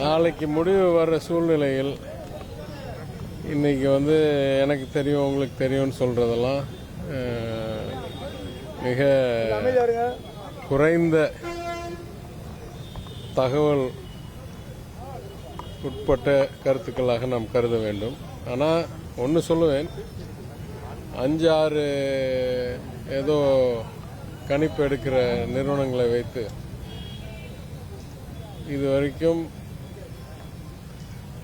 நாளைக்கு முடிவு வர்ற சூழ்நிலையில் இன்றைக்கி வந்து எனக்கு தெரியும் உங்களுக்கு தெரியும்னு சொல்கிறதெல்லாம் மிக குறைந்த தகவல் உட்பட்ட கருத்துக்களாக நாம் கருத வேண்டும். ஆனால் ஒன்று சொல்லுவேன். அஞ்சு ஆறு ஏதோ கணிப்பு எடுக்கிற நிறுவனங்களை வைத்து இது வரைக்கும்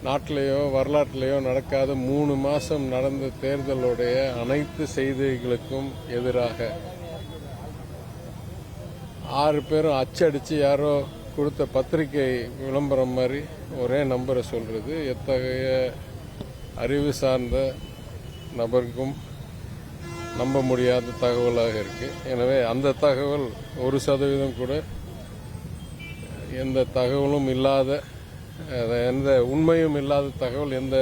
நாட்டிலேயோ வரலாற்றிலேயோ நடக்காத மூணு மாதம் நடந்த தேர்தலுடைய அனைத்து செய்திகளுக்கும் எதிராக ஆறு பேரும் அச்சடிச்சு யாரோ கொடுத்த பத்திரிகை விளம்பரம் மாதிரி ஒரே நம்பரை சொல்கிறது எத்தகைய அறிவு சார்ந்த நபருக்கும் நம்ப முடியாத தகவலாக இருக்குது எனவே அந்த தகவல் ஒரு சதவீதம் கூட எந்த தகவலும் இல்லாத எந்த உண்மையும் இல்லாத தகவல் எந்த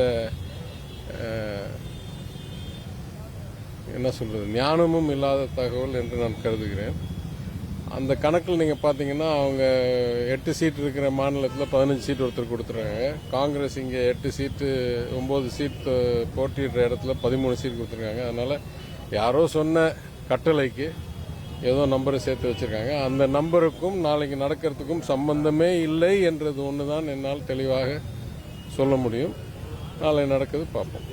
என்ன சொல்கிறது ஞானமும் இல்லாத தகவல் என்று நான் கருதுகிறேன். அந்த கணக்கில் நீங்கள் பார்த்தீங்கன்னா அவங்க எட்டு சீட் இருக்கிற மாநிலத்தில் பதினஞ்சு சீட் ஒருத்தர் கொடுத்துருக்காங்க. காங்கிரஸ் இங்கே எட்டு சீட்டு ஒம்பது சீட் போட்டியிடுற இடத்துல பதிமூணு சீட் கொடுத்துருக்காங்க. அதனால் யாரோ சொன்ன கட்டளைக்கு ஏதோ நம்பரை சேர்த்து வச்சிருக்காங்க. அந்த நம்பருக்கும் நாளைக்கு நடக்கிறதுக்கும் சம்பந்தமே இல்லை என்றது ஒன்று தான் என்னால் தெளிவாக சொல்ல முடியும். நாளை நடக்குது பார்ப்போம்.